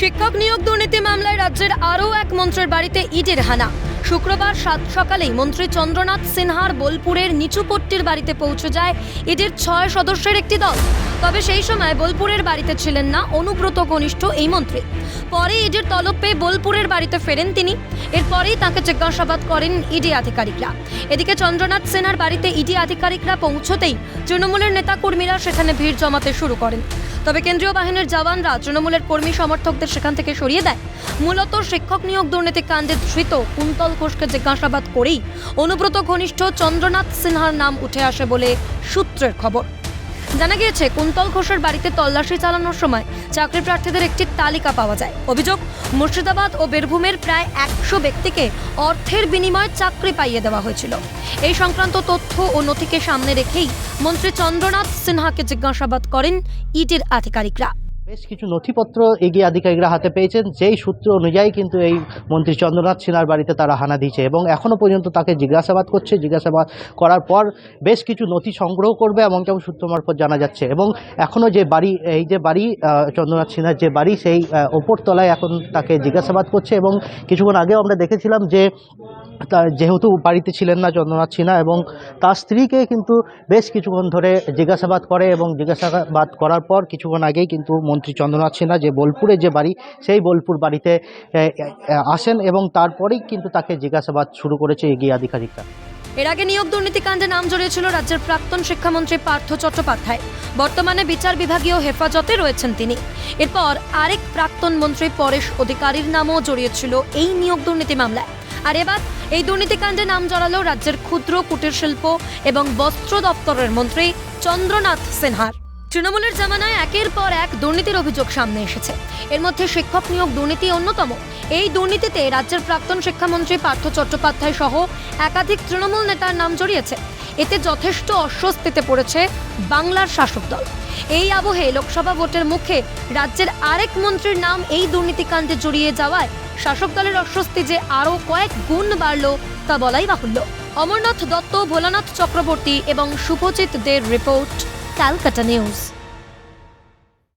শিক্ষক নিয়োগ দুর্নীতি মামলায় রাজ্যের আরও এক মন্ত্রীর বাড়িতে ইডির হানা। শুক্রবার সাত সকালেই মন্ত্রী চন্দ্রনাথ সিনহার বোলপুরের নিচুপট্টির বাড়িতে পৌঁছে যায় ইডির ছয় সদস্যের একটি দল। তবে সেই সময় বোলপুরের বাড়িতে ছিলেন না অনুব্রত ঘনিষ্ঠ এই মন্ত্রী। পরে ইডির তলব পেয়ে বোলপুরের বাড়িতে ফেরেন তিনি। এরপরেই তাকে জিজ্ঞাসাবাদ করেন ইডি আধিকারিকরা। এদিকে চন্দ্রনাথ সেনার বাড়িতে ইডি আধিকারিকরা পৌঁছতেই তৃণমূলের নেতাকর্মীরা সেখানে ভিড় জমাতে শুরু করেন। তবে কেন্দ্রীয় বাহিনীর জওয়ানরা তৃণমূলের কর্মী সমর্থকদের সেখান থেকে সরিয়ে দেয়। মূলত শিক্ষক নিয়োগ দুর্নীতি কাণ্ডে ধৃত কুন্তল ঘোষকে জিজ্ঞাসাবাদ করেই অনুব্রত ঘনিষ্ঠ চন্দ্রনাথ সিনহার নাম উঠে আসে বলে সূত্রের খবর। জানা গিয়েছে, কুন্তল ঘোষের বাড়িতে তল্লাশি চালানোর সময় চাকরি প্রার্থীদের একটি তালিকা পাওয়া যায়। অভিযোগ, মুর্শিদাবাদ ও বীরভূমের প্রায় একশো ব্যক্তিকে অর্থের বিনিময়ে চাকরি পাইয়ে দেওয়া হয়েছিল। এই সংক্রান্ত তথ্য ও নথিকে সামনে রেখেই মন্ত্রী চন্দ্রনাথ সিনহাকে জিজ্ঞাসাবাদ করেন ইডির আধিকারিকরা। বেশ কিছু নথিপত্র এগিয়ে আধিকারিকরা হাতে পেয়েছেন। যেই সূত্র অনুযায়ী কিন্তু এই মন্ত্রী চন্দ্রনাথ সিনহার বাড়িতে তারা হানা দিয়েছে এবং এখনও পর্যন্ত তাকে জিজ্ঞাসাবাদ করছে। জিজ্ঞাসাবাদ করার পর বেশ কিছু নথি সংগ্রহ করবে এমনটাও সূত্র মারফত জানা যাচ্ছে এবং এখনও যে বাড়ি এই যে বাড়ি চন্দ্রনাথ সিনহার যে বাড়ি সেই আহ, ওপর তলায় এখন তাকে জিজ্ঞাসাবাদ করছে এবং কিছুক্ষণ আগেও আমরা দেখেছিলাম যে তা যেহেতু বাড়িতে ছিলেন না চন্দ্রনাথ সিনহা এবং তার স্ত্রীকে কিন্তু বেশ কিছুক্ষণ ধরে জিজ্ঞাসাবাদ করে এবং জিজ্ঞাসাবাদ করার পর কিছুক্ষণ আগেই কিন্তু মন্ত্রী চন্দ্রনাথ সিনহা যে বোলপুরে যে বাড়ি, সেই বোলপুর বাড়িতে আসেন এবং তারপরেই কিন্তু তাকে জিজ্ঞাসাবাদ শুরু করেছে এগিয়ে আধিকারিকরা। এর আগে নিয়োগ দুর্নীতিকাণ্ডে নাম জড়িয়েছিল রাজ্যের প্রাক্তন শিক্ষামন্ত্রী পার্থ চট্টোপাধ্যায়। বর্তমানে বিচার বিভাগীয় হেফাজতে রয়েছেন তিনি। এরপর আরেক প্রাক্তন মন্ত্রী পরেশ অধিকারীর নামও জড়িয়েছিল এই নিয়োগ দুর্নীতি মামলায়। আর এবার এই দুর্নীতিকাণ্ডে নাম জড়ালো রাজ্যের ক্ষুদ্র কুটির শিল্প এবং বস্ত্র দপ্তরের মন্ত্রী চন্দ্রনাথ সিনহার। তৃণমূলের জামানায় একের পর এক দুর্নীতির অভিযোগ সামনে এসেছে। এর মধ্যে শিক্ষক নিয়োগ দুর্নীতি অন্যতম। এই দুর্নীতিতে রাজ্যের প্রাক্তন শিক্ষামন্ত্রী পার্থ চট্টোপাধ্যায় সহ একাধিক তৃণমূল নেতার নাম জড়িয়েছে। এতে যথেষ্ট অস্বস্তিতে পড়েছে বাংলার শাসক দল। এই আবহে লোকসভা ভোটের মুখে রাজ্যের আরেক মন্ত্রীর নাম এই দুর্নীতিকাণ্ডে জড়িয়ে যাওয়ায় শাসক দলের অস্বস্তি যে আরও কয়েক গুণ বাড়ল তা বলাই বাহুল্য। অমরনাথ দত্ত, ভোলানাথ চক্রবর্তী এবং শুভজিৎ দের রিপোর্ট, ক্যালকাটা নিউজ।